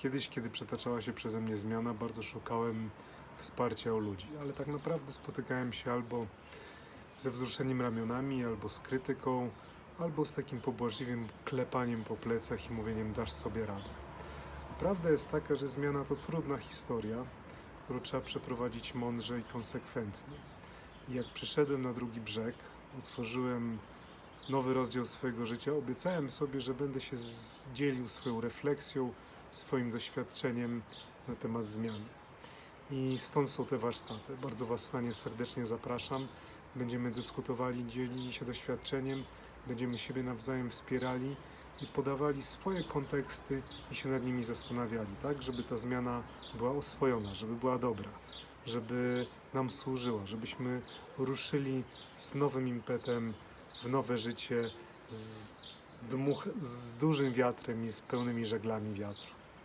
Kiedyś, kiedy przetaczała się przeze mnie zmiana, bardzo szukałem wsparcia u ludzi, ale tak naprawdę spotykałem się albo ze wzruszeniem ramionami, albo z krytyką, albo z takim pobłażliwym klepaniem po plecach i mówieniem dasz sobie radę. Prawda jest taka, że zmiana to trudna historia, którą trzeba przeprowadzić mądrze i konsekwentnie. I jak przyszedłem na drugi brzeg, otworzyłem nowy rozdział swojego życia, obiecałem sobie, że będę się dzielił swoją refleksją, swoim doświadczeniem na temat zmiany. I stąd są te warsztaty. Bardzo Was na nie serdecznie zapraszam. Będziemy dyskutowali, dzielili się doświadczeniem, będziemy siebie nawzajem wspierali i podawali swoje konteksty i się nad nimi zastanawiali, tak, żeby ta zmiana była oswojona, żeby była dobra, żeby nam służyła, żebyśmy ruszyli z nowym impetem w nowe życie, z, dmuch, z dużym wiatrem i z pełnymi żeglami wiatru.